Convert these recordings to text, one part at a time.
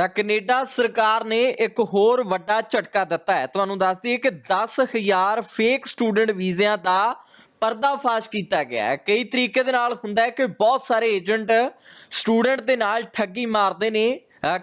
ਤਾਂ ਕੈਨੇਡਾ ਸਰਕਾਰ ਨੇ ਇੱਕ ਹੋਰ ਵੱਡਾ ਝਟਕਾ ਦਿੱਤਾ ਹੈ। ਤੁਹਾਨੂੰ ਦੱਸ ਦਈਏ ਕਿ 10000 ਫੇਕ ਸਟੂਡੈਂਟ ਵੀਜ਼ਿਆਂ ਦਾ ਪਰਦਾਫਾਸ਼ ਕੀਤਾ ਗਿਆ ਹੈ। ਕਈ ਤਰੀਕੇ ਦੇ ਨਾਲ ਹੁੰਦਾ ਹੈ ਕਿ ਬਹੁਤ ਸਾਰੇ ਏਜੰਟ ਸਟੂਡੈਂਟ ਦੇ ਨਾਲ ਠੱਗੀ ਮਾਰਦੇ ਨੇ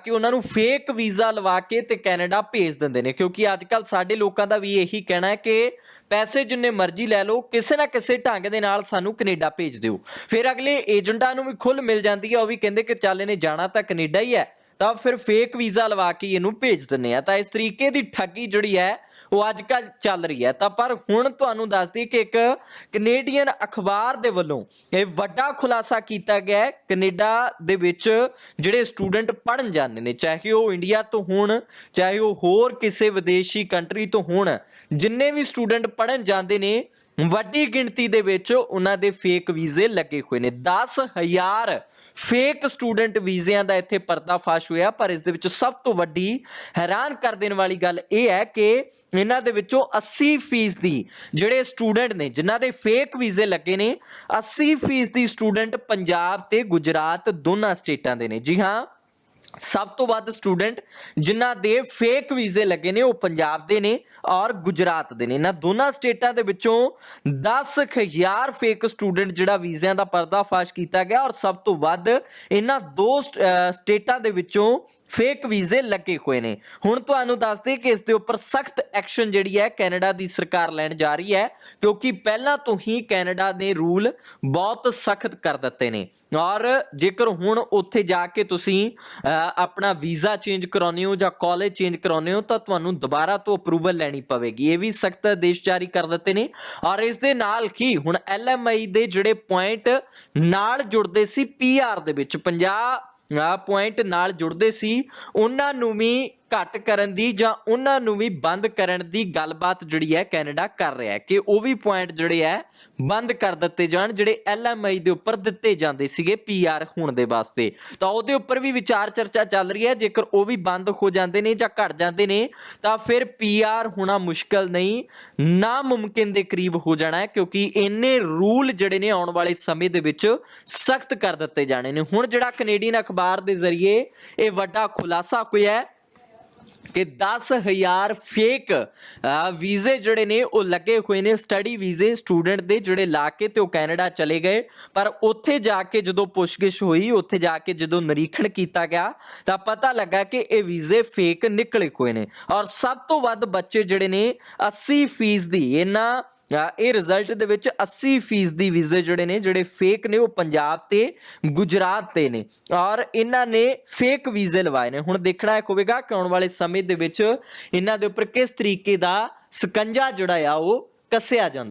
ਕਿ ਉਹਨਾਂ ਨੂੰ ਫੇਕ ਵੀਜ਼ਾ ਲਵਾ ਕੇ ਤੇ ਕੈਨੇਡਾ ਭੇਜ ਦਿੰਦੇ ਨੇ। ਕਿਉਂਕਿ ਅੱਜ ਕੱਲ ਸਾਡੇ ਲੋਕਾਂ ਦਾ ਵੀ ਇਹੀ ਕਹਿਣਾ ਹੈ ਕਿ ਪੈਸੇ ਜਿੰਨੇ ਮਰਜ਼ੀ ਲੈ ਲਓ, ਕਿਸੇ ਨਾ ਕਿਸੇ ਢੰਗ ਦੇ ਨਾਲ ਸਾਨੂੰ ਕੈਨੇਡਾ ਭੇਜ ਦਿਓ। ਫਿਰ ਅਗਲੇ ਏਜੰਟਾਂ ਨੂੰ ਵੀ ਖੁੱਲ ਮਿਲ ਜਾਂਦੀ ਹੈ। ਉਹ ਵੀ ਕਹਿੰਦੇ ਕਿ ਚੱਲ ਇਹਨੇ ਜਾਣਾ ਤਾਂ ਕੈਨੇਡਾ ਹੀ ਹੈ। ਤਾਂ ਫਿਰ ਫੇਕ ਵੀਜ਼ਾ ਲਵਾ ਕੇ ਇਹਨੂੰ ਭੇਜ ਦਿੰਦੇ ਆ। ਤਾਂ ਇਸ ਤਰੀਕੇ ਦੀ ਠੱਗੀ ਜਿਹੜੀ ਹੈ, ਉਹ ਅੱਜ ਕੱਲ ਚੱਲ ਰਹੀ ਹੈ। ਤਾਂ ਪਰ ਹੁਣ ਤੁਹਾਨੂੰ ਦੱਸ ਦਈਏ ਕਿ ਇੱਕ ਕੈਨੇਡੀਅਨ ਅਖਬਾਰ ਦੇ ਵੱਲੋਂ ਇਹ ਵੱਡਾ ਖੁਲਾਸਾ ਕੀਤਾ ਗਿਆ ਹੈ। ਕੈਨੇਡਾ ਦੇ ਵਿੱਚ ਜਿਹੜੇ ਸਟੂਡੈਂਟ ਪੜਨ ਜਾਂਦੇ ਨੇ, ਚਾਹੇ ਉਹ ਇੰਡੀਆ ਤੋਂ ਹੋਣ, ਚਾਹੇ ਉਹ ਹੋਰ ਕਿਸੇ ਵਿਦੇਸ਼ੀ ਕੰਟਰੀ ਤੋਂ ਹੋਣ, ਜਿੰਨੇ ਵੀ ਸਟੂਡੈਂਟ ਪੜਨ ਜਾਂਦੇ ਨੇ ਵੱਡੀ ਗਿਣਤੀ ਦੇ ਵਿੱਚ ਉਹਨਾਂ ਦੇ ਫੇਕ ਵੀਜ਼ੇ ਲੱਗੇ ਹੋਏ ਨੇ। 10000 ਫੇਕ ਸਟੂਡੈਂਟ ਵੀਜ਼ਿਆਂ ਦਾ ਇੱਥੇ ਪਰਦਾਫਾਸ਼ ਹੋਇਆ, ਪਰ ਇਸ ਦੇ ਵਿੱਚ ਸਭ ਤੋਂ ਵੱਡੀ ਹੈਰਾਨ ਕਰ ਦੇਣ ਵਾਲੀ ਗੱਲ ਇਹ ਹੈ ਕਿ ਇਹਨਾਂ ਦੇ ਵਿੱਚੋਂ 80% ਦੀ ਜਿਹੜੇ ਸਟੂਡੈਂਟ ਨੇ, ਜਿਨ੍ਹਾਂ ਦੇ ਫੇਕ ਵੀਜ਼ੇ ਲੱਗੇ ਨੇ 80% ਦੀ ਸਟੂਡੈਂਟ ਪੰਜਾਬ ਤੇ ਗੁਜਰਾਤ ਦੋਨਾਂ ਸਟੇਟਾਂ ਦੇ ਨੇ। ਜੀ ਹਾਂ ਸਭ ਤੋਂ ਵੱਧ ਸਟੂਡੈਂਟ ਜਿਨ੍ਹਾਂ ਦੇ ਫੇਕ ਵੀਜ਼ੇ ਲੱਗੇ ਨੇ, ਉਹ ਪੰਜਾਬ ਦੇ ਨੇ ਔਰ ਗੁਜਰਾਤ ਦੇ ਨੇ। ਇਹਨਾਂ ਦੋਨਾਂ ਸਟੇਟਾਂ ਦੇ ਵਿੱਚੋਂ 10000 ਫੇਕ ਸਟੂਡੈਂਟ ਜਿਹੜਾ ਵੀਜ਼ਿਆਂ ਦਾ ਪਰਦਾਫਾਸ਼ ਕੀਤਾ ਗਿਆ ਔਰ ਸਭ ਤੋਂ ਵੱਧ ਇਹਨਾਂ ਦੋ ਸਟ- ਸਟੇਟਾਂ ਦੇ ਵਿੱਚੋਂ ਫੇਕ ਵੀਜ਼ੇ ਲੱਗੇ ਹੋਏ ਨੇ। ਹੁਣ ਤੁਹਾਨੂੰ ਦੱਸਦੇ ਕਿ ਇਸ ਦੇ ਉੱਪਰ ਸਖਤ ਐਕਸ਼ਨ ਜਿਹੜੀ ਹੈ ਕੈਨੇਡਾ ਦੀ ਸਰਕਾਰ ਲੈਣ ਜਾ ਰਹੀ ਹੈ, ਕਿਉਂਕਿ ਪਹਿਲਾਂ ਤੋਂ ਹੀ ਕੈਨੇਡਾ ਨੇ ਰੂਲ ਬਹੁਤ ਸਖਤ ਕਰ ਦਿੱਤੇ ਨੇ। ਔਰ ਜੇਕਰ ਹੁਣ ਉੱਥੇ ਜਾ ਕੇ ਤੁਸੀਂ ਆਪਣਾ ਵੀਜ਼ਾ ਚੇਂਜ ਕਰਾਉਨੇ ਹੋ ਜਾਂ ਕਾਲਜ ਚੇਂਜ ਕਰਾਉਨੇ ਹੋ, ਤਾਂ ਤੁਹਾਨੂੰ ਦੁਬਾਰਾ ਤੋਂ ਅਪਰੂਵਲ ਲੈਣੀ ਪਵੇਗੀ। ਇਹ ਵੀ ਸਖਤ ਆਦੇਸ਼ ਜਾਰੀ ਕਰ ਦਿੱਤੇ ਨੇ। ਔਰ ਇਸ ਦੇ ਨਾਲ ਹੀ ਹੁਣ ਐਲਐਮਆਈ ਦੇ ਜਿਹੜੇ ਪੁਆਇੰਟ ਨਾਲ ਜੁੜਦੇ ਸੀ ਪੀਆਰ ਦੇ ਵਿੱਚ 50 ਆ ਪੁਆਇੰਟ ਨਾਲ ਜੁੜਦੇ ਸੀ। ਉਹਨਾਂ ਨੂੰ ਵੀ ਘੱਟ ਕਰਨ ਦੀ ਜਾਂ ਉਹਨਾਂ ਨੂੰ ਵੀ ਬੰਦ ਕਰਨ ਦੀ ਗੱਲਬਾਤ ਜਿਹੜੀ ਹੈ ਕੈਨੇਡਾ ਕਰ ਰਿਹਾ ਹੈ, ਕਿ ਉਹ ਵੀ ਪੁਆਇੰਟ ਜਿਹੜੇ ਹੈ ਬੰਦ ਕਰ ਦਿੱਤੇ ਜਾਣ, ਜਿਹੜੇ ਐਲਐਮਆਈ ਦੇ ਉੱਪਰ ਦਿੱਤੇ ਜਾਂਦੇ ਸੀਗੇ ਪੀਆਰ ਹੋਣ ਦੇ ਵਾਸਤੇ। ਤਾਂ ਉਹਦੇ ਉੱਪਰ ਵੀ ਵਿਚਾਰ ਚਰਚਾ ਚੱਲ ਰਹੀ ਹੈ, ਜੇਕਰ ਉਹ ਵੀ ਬੰਦ ਹੋ ਜਾਂਦੇ ਨੇ ਜਾਂ ਘਟ ਜਾਂਦੇ ਨੇ, ਤਾਂ ਫਿਰ ਪੀਆਰ ਹੋਣਾ ਮੁਸ਼ਕਲ ਨਹੀਂ, ਨਾਮੁਮਕਿਨ ਦੇ ਕਰੀਬ ਹੋ ਜਾਣਾ ਹੈ, ਕਿਉਂਕਿ ਇੰਨੇ ਰੂਲ ਜਿਹੜੇ ਨੇ ਆਉਣ ਵਾਲੇ ਸਮੇਂ ਦੇ ਵਿੱਚ ਸਖਤ ਕਰ ਦਿੱਤੇ ਜਾਣੇ ਨੇ। ਹੁਣ ਜਿਹੜਾ ਕੈਨੇਡੀਅਨ ਅਖਬਾਰ ਦੇ ਜ਼ਰੀਏ ਇਹ ਵੱਡਾ ਖੁਲਾਸਾ ਹੋਇਆ ਹੈ ਕਿ 10000 ਫੇਕ ਵੀਜ਼ੇ ਜਿਹੜੇ ਨੇ, ਉਹ ਲੱਗੇ ਹੋਏ ਨੇ ਸਟੱਡੀ ਵੀਜ਼ੇ ਸਟੂਡੈਂਟ ਦੇ, ਜਿਹੜੇ ਲਾ ਕੇ ਤੇ ਉਹ ਕੈਨੇਡਾ ਚਲੇ ਗਏ। ਪਰ ਉੱਥੇ ਜਾ ਕੇ ਜਦੋਂ ਪੁੱਛਗਿੱਛ ਹੋਈ, ਉੱਥੇ ਜਾ ਕੇ ਜਦੋਂ ਨਿਰੀਖਣ ਕੀਤਾ ਗਿਆ, ਤਾਂ ਪਤਾ ਲੱਗਾ ਕਿ ਇਹ ਵੀਜ਼ੇ ਫੇਕ ਨਿਕਲੇ ਹੋਏ ਨੇ। ਔਰ ਸਭ ਤੋਂ ਵੱਧ ਬੱਚੇ ਜਿਹੜੇ ਨੇ 80% ਦੀ ਇਹਨਾਂ ਇਹ ਰਿਜ਼ਲਟ ਦੇ ਵਿੱਚ 80% ਦੀ ਵੀਜ਼ੇ ਜਿਹੜੇ ਨੇ, ਜਿਹੜੇ ਫੇਕ ਨੇ, ਉਹ ਪੰਜਾਬ ਤੇ, ਗੁਜਰਾਤ ਤੇ ਨੇ। ਔਰ ਇਹਨਾਂ ਨੇ ਫੇਕ ਵੀਜ਼ੇ ਲਵਾਏ ਨੇ। ਹੁਣ ਦੇਖਣਾ ਇਹ ਹੋਵੇਗਾ ਕਿ ਆਉਣ ਵਾਲੇ ਸਮੇਂ ਦੇ ਵਿੱਚ ਇਹਨਾਂ ਦੇ ਉੱਪਰ ਕਿਸ ਤਰੀਕੇ ਦਾ ਸਕੰਜਾ ਜਿਹੜਾ ਆ, ਉਹ ਕੱਸਿਆ ਜਾਂਦਾ।